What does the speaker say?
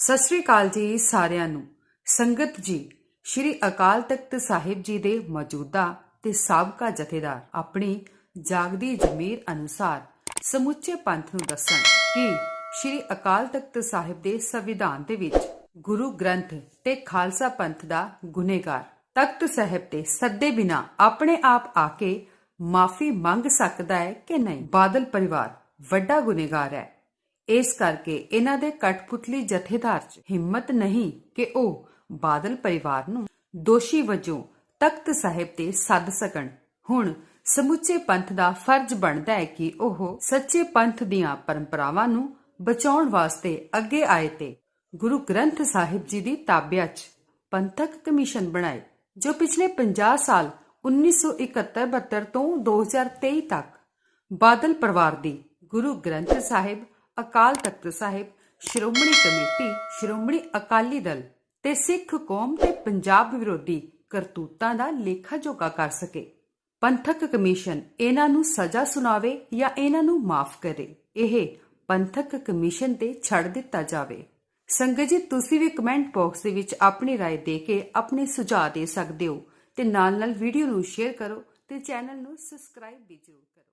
ਸਤਿ ਸ੍ਰੀ ਅਕਾਲ ਜੀ ਸਾਰਿਆਂ ਨੂੰ। ਸੰਗਤ ਜੀ, ਸ਼੍ਰੀ ਅਕਾਲ ਤਖਤ ਸਾਹਿਬ ਜੀ ਦੇ ਮੌਜੂਦਾ ਤੇ ਸਾਬਕਾ ਜਥੇਦਾਰ ਆਪਣੀ ਜਾਗਦੀ ਜ਼ਮੀਰ ਅਨੁਸਾਰ ਸਮੁੱਚੇ ਪੰਥ ਨੂੰ ਦੱਸਣ ਕਿ ਸ਼੍ਰੀ ਅਕਾਲ ਤਖਤ ਸਾਹਿਬ ਦੇ ਸੰਵਿਧਾਨ ਦੇ ਵਿੱਚ ਗੁਰੂ ਗ੍ਰੰਥ ਤੇ ਖਾਲਸਾ ਪੰਥ ਦਾ ਗੁਨੇਗਾਰ, ਤਖਤ ਸਾਹਿਬ ਤੇ ਸੱਦੇ ਬਿਨਾ ਆਪਣੇ ਆਪ ਆ ਕੇ ਮਾਫੀ ਮੰਗ ਸਕਦਾ ਹੈ ਕਿ ਨਹੀਂ? ਬਾਦਲ ਪਰਿਵਾਰ ਵੱਡਾ ਗੁਨੇਗਾਰ ਹੈ। ਇਸ ਕਰਕੇ ਇਹਨਾਂ ਦੇ ਕਠਪੁਤਲੀ ਜਥੇਦਾਰ 'ਚ ਹਿੰਮਤ ਨਹੀਂ ਕਿ ਉਹ ਬਾਦਲ ਪਰਿਵਾਰ ਨੂੰ ਦੋਸ਼ੀ ਵਜੋਂ ਤਖਤ ਸਾਹਿਬ ਤੇ ਸੱਦ ਸਕਣ। ਹੁਣ ਸਮੁੱਚੇ ਪੰਥ ਦਾ ਫਰਜ਼ ਬਣਦਾ ਹੈ ਕਿ ਉਹ ਸੱਚੇ ਪੰਥ ਦੀਆਂ ਪਰੰਪਰਾਵਾਂ ਨੂੰ ਬਚਾਉਣ ਵਾਸਤੇ ਅੱਗੇ ਆਏ ਤੇ ਗੁਰੂ ਗ੍ਰੰਥ ਸਾਹਿਬ ਜੀ ਦੀ ਤਾਬਿਆ 'ਚ ਪੰਥਕ ਕਮਿਸ਼ਨ ਬਣਾਏ, ਜੋ ਪਿਛਲੇ 50 ਸਾਲ 1971-72 ਤੋਂ 2023 ਤੱਕ ਬਾਦਲ ਪਰਿਵਾਰ ਦੀ ਗੁਰੂ ਗ੍ਰੰਥ ਸਾਹਿਬ ਅਕਾਲ ਤਖਤ ਸਾਹਿਬ ਸ਼੍ਰੋਮਣੀ ਕਮੇਟੀ ਸ਼੍ਰੋਮਣੀ ਅਕਾਲੀ ਦਲ ਤੇ ਸਿੱਖ ਕੌਮ ਤੇ ਪੰਜਾਬ ਵਿਰੋਧੀ ਕਰਤੂਤਾਂ ਦਾ ਲੇਖਾ ਜੋਖਾ ਕਰ ਸਕੇ ਪੰਥਕ ਕਮਿਸ਼ਨ ਇਹਨਾਂ ਨੂੰ ਸਜ਼ਾ ਸੁਣਾਵੇ ਜਾਂ ਇਹਨਾਂ ਨੂੰ ਮਾਫ ਕਰੇ ਇਹ ਪੰਥਕ ਕਮਿਸ਼ਨ ਤੇ ਛੱਡ ਦਿੱਤਾ ਜਾਵੇ ਸੰਗਤ ਜੀ ਤੁਸੀਂ ਵੀ ਕਮੈਂਟ ਬਾਕਸ ਦੇ ਵਿੱਚ ਆਪਣੀ رائے ਦੇ ਕੇ ਆਪਣੇ ਸੁਝਾਅ ਦੇ ਸਕਦੇ ਹੋ ਤੇ ਨਾਲ ਨਾਲ ਵੀਡੀਓ ਨੂੰ ਸ਼ੇਅਰ ਕਰੋ ਤੇ ਚੈਨਲ ਨੂੰ ਸਬਸਕ੍ਰਾਈਬ ਵੀ ਜ਼ਰੂਰ ਕਰੋ